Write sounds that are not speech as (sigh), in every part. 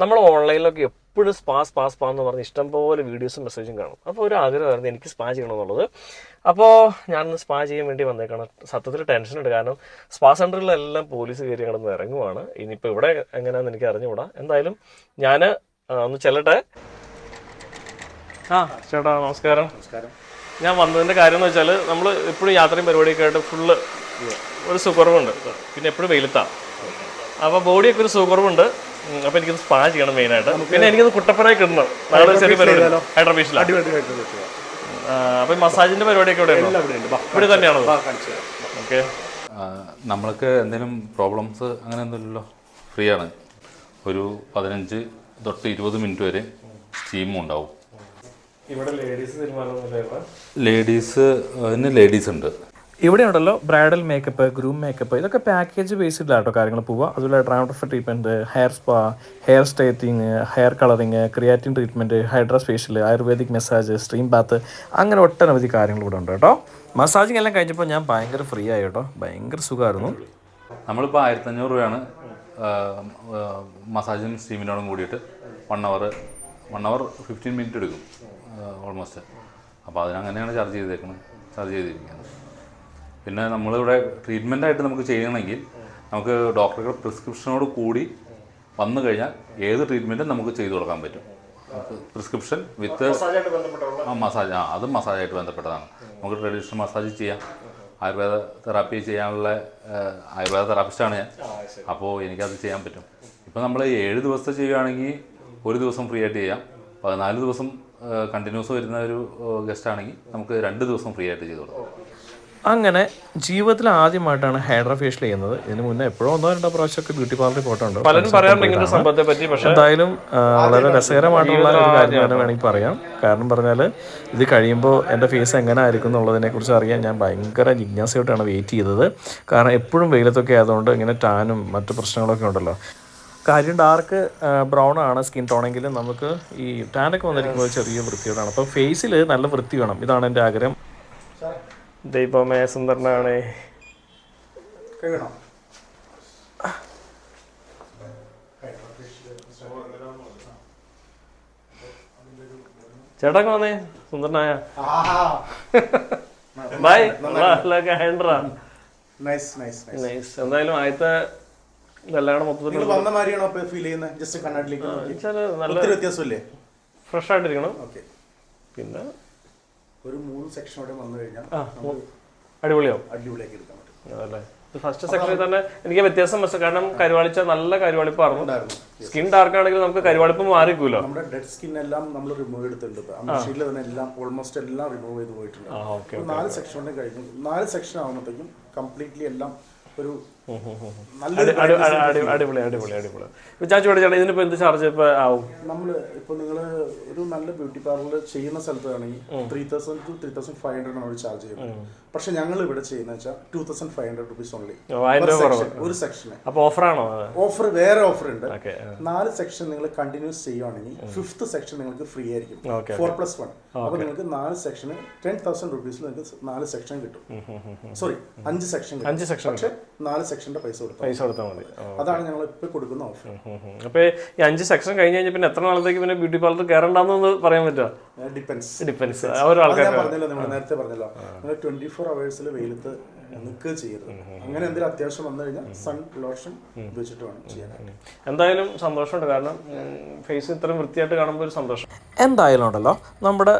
നമ്മൾ ഓൺലൈനിലൊക്കെ എപ്പോഴും spa spa spa എന്ന് പറഞ്ഞ് ഇഷ്ടംപോലെ വീഡിയോസും മെസ്സേജും കാണും. അപ്പോൾ ഒരു ആഗ്രഹമായിരുന്നു എനിക്ക് സ്പാ ചെയ്യണമെന്നുള്ളത്. അപ്പോൾ ഞാനൊന്ന് സ്പാ ചെയ്യാൻ വേണ്ടി വന്നേക്കാണ്. സത്യത്തിൽ ടെൻഷനുണ്ട് കാരണം സ്പാ സെന്ററിലെല്ലാം പോലീസ് കയറി കിടന്ന് ഇറങ്ങുവാണ്. ഇനിയിപ്പോൾ ഇവിടെ എങ്ങനെയാണെന്ന് എനിക്ക് അറിഞ്ഞുകൂടാ. എന്തായാലും ഞാൻ ഒന്ന് ചെല്ലട്ടെ? ആ. ചേട്ടാ നമസ്കാരം. നമസ്കാരം. ഞാൻ വന്നതിന്റെ കാര്യം എന്ന് വെച്ചാൽ നമ്മൾ എപ്പോഴും യാത്രയും പരിപാടിയൊക്കെ ആയിട്ട് ഫുള്ള് ഒരു സുഖർവുണ്ട്. പിന്നെ എപ്പോഴും വെയിലത്താണ് അപ്പോൾ ബോഡിയൊക്കെ ഒരു സുഖർവുണ്ട് അപ്പോൾ എനിക്കൊന്ന് സ്പാ ചെയ്യണം മെയിനായിട്ട്. പിന്നെ എനിക്കൊന്ന് കുട്ടപ്പനായി കിടണം നാളെ ചെറിയ പരിപാടി ഹൈഡ്രോഫേഷ്യലാണ് അപ്പോൾ മസാജിന്റെ പരിപാടിയൊക്കെ ഇവിടെ ഇവിടെ തന്നെയാണോ. ഓക്കെ. നമ്മൾക്ക് എന്തെങ്കിലും പ്രോബ്ലംസ് അങ്ങനെ ഒന്നുമില്ലല്ലോ ഫ്രീ ആണ്. ഒരു പതിനഞ്ച് തൊട്ട് ഇരുപത് മിനിറ്റ് വരെ സ്റ്റീമും ഉണ്ടാവും. ഇവിടെ ലേഡീസ് ലേഡീസ് അതിന് ലേഡീസ് ഉണ്ട്. ഇവിടെ ഉണ്ടല്ലോ ബ്രൈഡൽ മേക്കപ്പ് ഗ്രൂം മേക്കപ്പ് ഇതൊക്കെ പാക്കേജ് ബേസിലാട്ടോ കാര്യങ്ങൾ പോവുക അതുപോലെ dandruff treatment hair spa hair straightening hair colouring keratin treatment hydra facial ayurvedic massage steam bath അങ്ങനെ ഒട്ടനവധി കാര്യങ്ങൾ ഇവിടെ ഉണ്ട് കേട്ടോ. മസാജിങ് എല്ലാം കഴിഞ്ഞപ്പോൾ ഞാൻ ഭയങ്കര ഫ്രീ ആയി കേട്ടോ. ഭയങ്കര സുഖമായിരുന്നു നമ്മളിപ്പോൾ ആയിരത്തഞ്ഞൂറ് രൂപയാണ് മസാജിനും സ്റ്റീമിനോടും കൂടിയിട്ട് one hour one hour fifteen minute എടുക്കും ഓൾമോസ്റ്റ് അപ്പോൾ അതിനങ്ങനെയാണ് ചാർജ് ചെയ്തേക്കുന്നത് ചാർജ് ചെയ്തിരിക്കുന്നത്. പിന്നെ നമ്മളിവിടെ ട്രീറ്റ്മെന്റ് ആയിട്ട് നമുക്ക് ചെയ്യണമെങ്കിൽ നമുക്ക് ഡോക്ടറുടെ പ്രിസ്ക്രിപ്ഷനോട് കൂടി വന്നു കഴിഞ്ഞാൽ ഏത് ട്രീറ്റ്മെന്റും നമുക്ക് ചെയ്തു കൊടുക്കാൻ പറ്റും. പ്രിസ്ക്രിപ്ഷൻ വിത്ത് ആ മസാജ് ആ അതും മസാജായിട്ട് ബന്ധപ്പെട്ടതാണ്. നമുക്ക് ട്രഡീഷണൽ മസാജ് ചെയ്യാം. ആയുർവേദ തെറാപ്പി ചെയ്യാനുള്ള ആയുർവേദ തെറാപ്പിസ്റ്റാണ് ഞാൻ. അപ്പോൾ എനിക്കത് ചെയ്യാൻ പറ്റും. ഇപ്പോൾ നമ്മൾ ഏഴ് ദിവസത്തെ ചെയ്യുകയാണെങ്കിൽ ഒരു ദിവസം ഫ്രീ ആയിട്ട് ചെയ്യാം. പതിനാല് ദിവസം കണ്ടിന്യൂസ് വരുന്ന ഒരു ഗസ്റ്റ് ആണെങ്കിൽ നമുക്ക് രണ്ട് ദിവസം ഫ്രീ ആയിട്ട് ചെയ്തു കൊടുക്കാം. അങ്ങനെ ജീവിതത്തിൽ ആദ്യമായിട്ടാണ് ഹൈഡ്ര ഫേഷ്യൽ ചെയ്യുന്നത്. ഇതിന് മുന്നേ എപ്പോഴും ഒന്നോ രണ്ടോ പ്രാവശ്യമൊക്കെ ബ്യൂട്ടി പാർലറിൽ പോയിട്ടുണ്ട്. പലരും പറയാറുണ്ട് സംഭവത്തെ പറ്റി പക്ഷേ എന്തായാലും വളരെ രസകരമായിട്ടുള്ള ഒരു കാര്യം തന്നെ വേണമെങ്കിൽ പറയാം. കാരണം പറഞ്ഞാൽ ഇത് കഴിയുമ്പോൾ എന്റെ ഫേസ് എങ്ങനെ ആയിരിക്കും എന്നുള്ളതിനെ കുറിച്ച് അറിയാൻ ഞാൻ ഭയങ്കര ജിജ്ഞാസയോട്ടാണ് വെയിറ്റ് ചെയ്തത്. കാരണം എപ്പോഴും വെയിലത്തൊക്കെ ആയതുകൊണ്ട് ഇങ്ങനെ ടാനും മറ്റു പ്രശ്നങ്ങളൊക്കെ ഉണ്ടല്ലോ. കാര്യം ഡാർക്ക് ബ്രൗൺ ആണ് സ്കിൻ ടോണെങ്കിലും നമുക്ക് ഈ ടാനൊക്കെ വന്നിരിക്കുമ്പോൾ ചെറിയ വൃത്തിയോടാണ്. അപ്പോൾ ഫേസിൽ നല്ല വൃത്തി വേണം. ഇതാണ് എന്റെ ആഗ്രഹം. ദൈവമേ സുന്ദരനാണ്? ചേട്ടൻ വന്നേ. സുന്ദരനായ. ബൈ. Nice nice nice. എന്തായാലും ആദ്യത്തെ ഇതെല്ലാം മൊത്തത്തിൽ വന്ന മാതിരിയാണോ ഫീൽ ചെയ്യുന്നത് ജസ്റ്റ്? നല്ല വ്യത്യാസമില്ലേ? ഫ്രഷ് ആയിട്ടിരിക്കണം. ഓക്കെ പിന്നെ ഒരു മൂന്ന് സെക്ഷനോടെ വന്നു കഴിഞ്ഞാൽ അടിപൊളിയാവും. അടിപൊളിയാക്കി എടുക്കാൻ പറ്റും. അല്ലേ ഫസ്റ്റ് സെക്ഷനിൽ തന്നെ എനിക്ക് വ്യത്യാസം മനസ്സിലായി കാരണം കരുവാളിച്ച നല്ല കരുവാളിപ്പ് ഉണ്ടായിരുന്നു. സ്കിൻ ഡാർക്ക് ആണെങ്കിൽ നമുക്ക് കരുവാളിപ്പ് മാറിക്കൂലോ? നമ്മുടെ ഡെഡ് സ്കിൻ എല്ലാം നമ്മൾ റിമൂവ്. ആ മെഷീനിൽ തന്നെ എല്ലാം ഓൾമോസ്റ്റ് എല്ലാം റിമൂവ് ചെയ്ത് പോയിട്ടുണ്ട്. നാല് സെക്ഷൻ കൊണ്ട് കഴിഞ്ഞു. നാല് സെക്ഷൻ ആകുമ്പോഴത്തേക്കും കംപ്ലീറ്റ്ലി എല്ലാം ഒരു അടിപൊളി അടിപൊളി അടിപൊളി ഇപ്പൊ ചാച്ചു ചേട്ടാ ഇതിനിപ്പോ എന്ത് ചാർജ് ഇപ്പൊ ആവും? നമ്മൾ ഇപ്പൊ നിങ്ങൾ ഒരു നല്ല ബ്യൂട്ടി പാർലർ ചെയ്യുന്ന സ്ഥലത്താണെങ്കിൽ three thousand to three thousand five hundred ആണ് ചാർജ് ചെയ്യുന്നത്. പക്ഷെ ഞങ്ങൾ ഇവിടെ ചെയ്യുന്ന വെച്ചാൽ two thousand five hundred rupees only ഒരു സെക്ഷന് അപ്പൊ ഓഫറാണോ ഓഫർ വേറെ ഓഫർ ഉണ്ട്. നാല് സെക്ഷൻ നിങ്ങൾ കണ്ടിന്യൂസ് ചെയ്യുവാണെങ്കിൽ ഫിഫ്ത് സെക്ഷൻ നിങ്ങൾക്ക് ഫ്രീ ആയിരിക്കും. ഫോർ പ്ലസ് വൺ അപ്പൊ നിങ്ങൾക്ക് നാല് സെക്ഷന് ടെൻ തൗസൻഡ് റുപ്പീസിൽ നിങ്ങൾക്ക് നാല് സെക്ഷൻ കിട്ടും. സോറി അഞ്ച് സെക്ഷൻ അഞ്ച് സെക്ഷൻ പക്ഷെ നാല് സെക്ഷന്റെ പൈസ കൊടുത്താൽ പൈസ കൊടുത്താൽ മതി. അതാണ് ഞങ്ങൾ ഇപ്പോൾ കൊടുക്കുന്ന ഓഫർ ഉം ഉം. അപ്പൊ ഈ അഞ്ച് സെക്ഷൻ കഴിഞ്ഞ് കഴിഞ്ഞാൽ പിന്നെ എത്ര നാളത്തേക്ക് പിന്നെ ബ്യൂട്ടി പാർലർ കയറണ്ടെന്ന് പറയാൻ പറ്റുമോ ഡിപ്പെൻസ് ഡിപ്പെൻസ് പറഞ്ഞല്ലോ നിങ്ങൾ നേരത്തെ പറഞ്ഞല്ലോ. നിങ്ങൾ ട്വന്റി ഫോർ അവേഴ്സിൽ വെയിലത്ത് നിൽക്കുക ചെയ്യരുത്. അങ്ങനെ എന്തെങ്കിലും അത്യാവശ്യം വന്നു കഴിഞ്ഞാൽ സൺ ലോഷൻ ഉപയോഗിച്ചിട്ട് വേണം ചെയ്യാൻ എന്തായാലും സന്തോഷമുണ്ട്. കാരണം ഫേസ് ഇത്രയും വൃത്തിയായിട്ട് കാണുമ്പോൾ ഒരു സന്തോഷം. എന്തായാലും ഉണ്ടല്ലോ നമ്മുടെ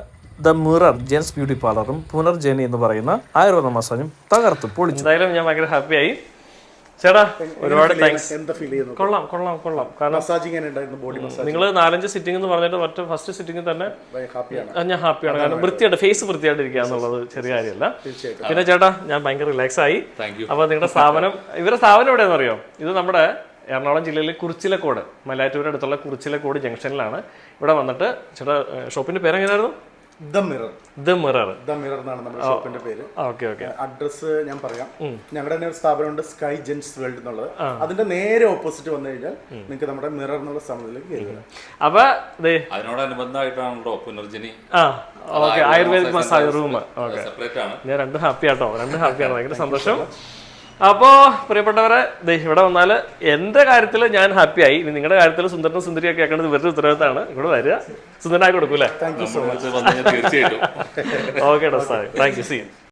ദ മിറർ ജെൻസ് ബ്യൂട്ടി പാർലറും പുനർജനി എന്ന് പറയുന്ന ആയുർവേദ മസാജും തകർത്ത് പൊളിച്ചു. എന്തായാലും ഞാൻ ഭയങ്കര ഹാപ്പിയായി ചേട്ടാ ഒരുപാട് താങ്ക്സ് എന്താ ഫീൽ ചെയ്യുന്നു? കൊള്ളാം കൊള്ളാം കൊള്ളാം. കാരണം മസാജിങ് ഉണ്ടായിരുന്നു ബോഡി മസാജ് നിങ്ങൾ നാലഞ്ച് സിറ്റിംഗ് എന്ന് പറഞ്ഞിട്ട് മറ്റേ ഫസ്റ്റ് സിറ്റിംഗ് തന്നെ ഹാപ്പിയാണ്. ഞാൻ ഹാപ്പിയാണ്. കാരണം വൃത്തിയായിട്ട് ഫേസ് വൃത്തിയായിട്ടിരിക്കുക എന്നുള്ളത് ചെറിയ കാര്യമല്ല. പിന്നെ ചേട്ടാ ഞാൻ ഭയങ്കര റിലാക്സ് ആയി. അപ്പൊ അപ്പോൾ നിങ്ങളുടെ സ്ഥാപനം ഇവരുടെ സ്ഥാപനം എവിടെയാണെന്ന് അറിയോ ഇത് നമ്മുടെ എറണാകുളം ജില്ലയിലെ കുറിച്ചിലക്കോട് മലയാറ്റൂരടുത്തുള്ള കുറിച്ചിലക്കോട് ജംഗ്ഷനിലാണ്. ഇവിടെ വന്നിട്ട് ചേട്ടാ ഷോപ്പിന്റെ പേര് എങ്ങനെയായിരുന്നു the mirror the mirror the mirror എന്നാണ് നമ്മുടെ ഷോപ്പിന്റെ പേര്. Okay okay. അഡ്രസ് ഞാൻ പറയാം. ഞങ്ങളുടെ തന്നെ ഒരു സ്ഥാപനമുണ്ട് സ്കൈ ജെൻസ് വേൾഡ് എന്നുള്ളത്. അതിന്റെ നേരെ ഓപ്പോസിറ്റ് വന്നു കഴിഞ്ഞാൽ നിങ്ങൾക്ക് നമ്മുടെ മിറർ എന്നുള്ള സമയത്തിലേക്ക് അപ്പൊ അതിനോടനുബന്ധമായിട്ടാണല്ലോ പുനർജനി. ആ okay ayurvedic massage room. Okay. Separate ആണ്. ഞാൻ രണ്ടും ഹാപ്പി ആട്ടോ രണ്ട് ഹാപ്പിയാണ്. ഭയങ്കര (laughs) സന്തോഷം. അപ്പോൾ പ്രിയപ്പെട്ടവരെ ദേ ഇവിടെ വന്നാൽ എന്റെ കാര്യത്തിൽ ഞാൻ ഹാപ്പിയായി ഇനി നിങ്ങളുടെ കാര്യത്തിൽ സുന്ദരനും സുന്ദരിയൊക്കെ ആക്കേണ്ടത് ഇവരുടെ ഉത്തരവാദിത്തമാണ്. ഇവിടെ വരിക. സുന്ദരനായി കൊടുക്കൂലേ താങ്ക് യു സോ മച്ച് തീർച്ചയായിട്ടും. ഓക്കെ ഡോസ് താങ്ക് യു സീ